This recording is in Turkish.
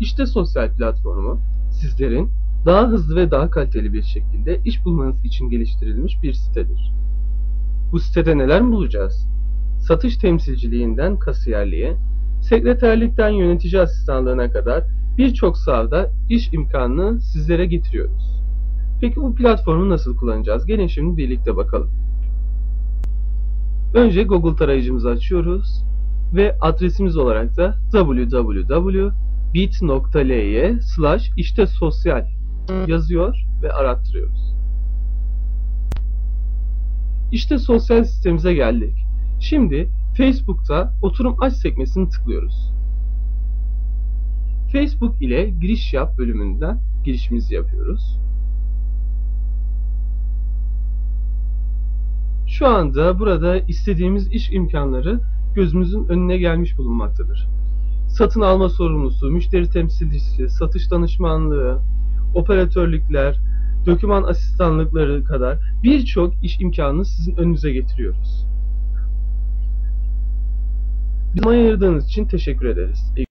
İşte sosyal platformu sizlerin daha hızlı ve daha kaliteli bir şekilde iş bulmanız için geliştirilmiş bir sitedir. Bu sitede neler bulacağız? Satış temsilciliğinden kasiyerliğe, sekreterlikten yönetici asistanlığına kadar birçok sahada iş imkanını sizlere getiriyoruz. Peki bu platformu nasıl kullanacağız? Gelin şimdi birlikte bakalım. Önce Google tarayıcımızı açıyoruz ve adresimiz olarak da www.bit.ly slash işte sosyal yazıyor ve arattırıyoruz. İşte sosyal sistemimize geldik. Şimdi Facebook'ta oturum aç sekmesini tıklıyoruz. Facebook ile giriş yap bölümünden girişimizi yapıyoruz. Şu anda burada istediğimiz iş imkanları gözümüzün önüne gelmiş bulunmaktadır. Satın alma sorumlusu, müşteri temsilcisi, satış danışmanlığı, operatörlükler, doküman asistanlıkları kadar birçok iş imkanını sizin önünüze getiriyoruz. Zaman ayırdığınız için teşekkür ederiz. İyi